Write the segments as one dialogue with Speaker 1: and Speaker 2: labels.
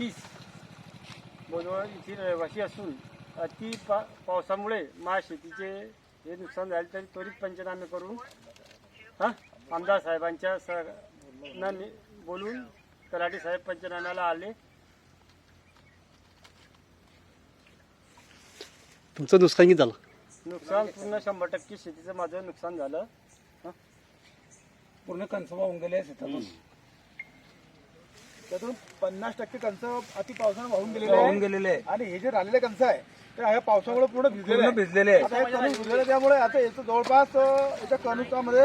Speaker 1: तीस. बोलवळ येथील रहिवासी असून अति पा पावसामुळे माझ्या शेतीचे हे नुकसान झाले तरी त्वरित पंचनामे करून हां? आमदार साहेबांच्या स ना नि- बोलून तलाठी साहेब पंचनाम्याला आले.
Speaker 2: तुमचं नुकसान किती झालं?
Speaker 1: नुकसान पूर्ण शंभर टक्के शेतीचं माझं नुकसान झालं.
Speaker 3: पूर्ण कणसं वाहून गेले शेतातून
Speaker 4: त्यातून पन्नास टक्के कंच अति पावसाने वाहून गेलेले
Speaker 3: वाहून गेलेले आहे.
Speaker 4: आणि हे जे राहिलेले कंच आहे ते ह्या पावसामुळे पूर्ण भिजलेले
Speaker 3: पूर्ण
Speaker 4: आहे.
Speaker 3: भिजलेले आहे.
Speaker 4: आता हे कणूस भिजलेले त्यामुळे आता याचं जवळपास अं, याच्या कणुसामध्ये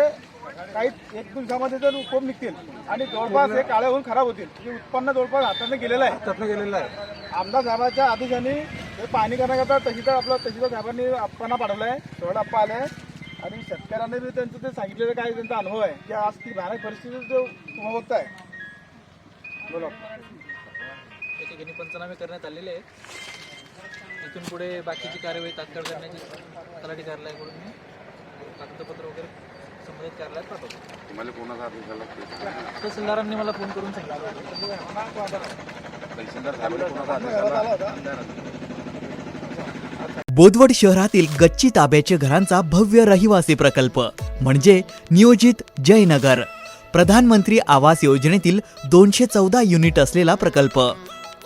Speaker 4: काही एक दिवसामध्ये जर कोंब निघतील आणि जवळपास हे काळे होऊन खराब होतील हे उत्पन्न जवळपास हाताने गेलेलं आहे
Speaker 3: हातातनं गेलेलं आहे
Speaker 4: आमदार साहेबांच्या आदेशाने हे पाणी करण्याकरता तहसीलदार आपलं तहसीलदार साहेबांनी अप्पांना पाठवलं आहे सोळा अप्पा आले आणि शेतकऱ्यांनी बी त्यांचं ते सांगितलेलं काय त्यांचा अनुभव आहे की आज ती भयानक परिस्थिती जो तुम्ही बघताय बोला.
Speaker 5: ठिकाणी पंचनामे करण्यात आलेले आहेत. इथून पुढे बाकीची कार्यवाही तात्काळ करण्याची तलाठी कार्यालयाकडून मी. कागदपत्र वगैरे संबंधित कार्यालयात पाठवतो. तहसीलदारांनी मला फोन करून सांगितलं.
Speaker 6: बोदवड शहरातील गच्ची ताब्याचे घरांचा भव्य रहिवासी प्रकल्प म्हणजे नियोजित जयनगर. प्रधानमंत्री आवास योजनेतील दोनशे चौदा युनिट असलेला प्रकल्प.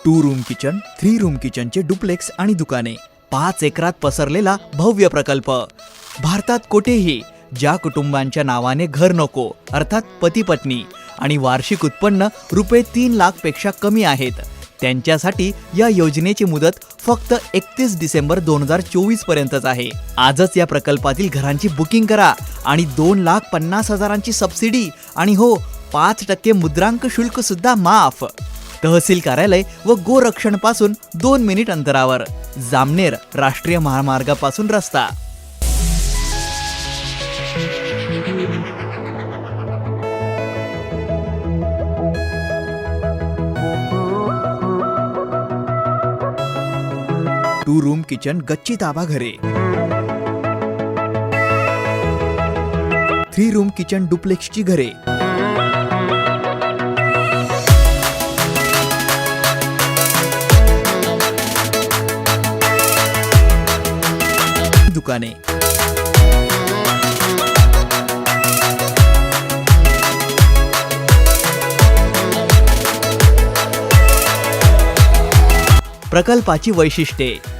Speaker 6: Two room kitchen three room किचनचे duplex आणि दुकाने. पाच एकरात पसरलेला भव्य प्रकल्प. भारतात कुठेही ज्या कुटुंबांच्या नावाने घर नको अर्थात पती पत्नी आणि वार्षिक उत्पन्न रुपये तीन लाखपेक्षा कमी आहेत त्यांच्यासाठी या योजनेची मुदत फक्त एकतीस डिसेंबर दोन हजार चोवीस पर्यंतच आहे. आजच या प्रकल्पातील घरांची बुकिंग करा आणि दोन लाख पन्नास हजारांची सबसिडी आणि हो पाच टक्के मुद्रांक शुल्क सुद्धा माफ. तहसील कार्यालय व गोरक्षणपासून दोन मिनिट अंतरावर. जामनेर राष्ट्रीय महामार्गापासून रस्ता. टू रूम किचन गच्ची ताबा घरे. थ्री रूम किचन डुप्लेक्सची घरे. दुकाने. प्रकल्पाची वैशिष्ट्ये.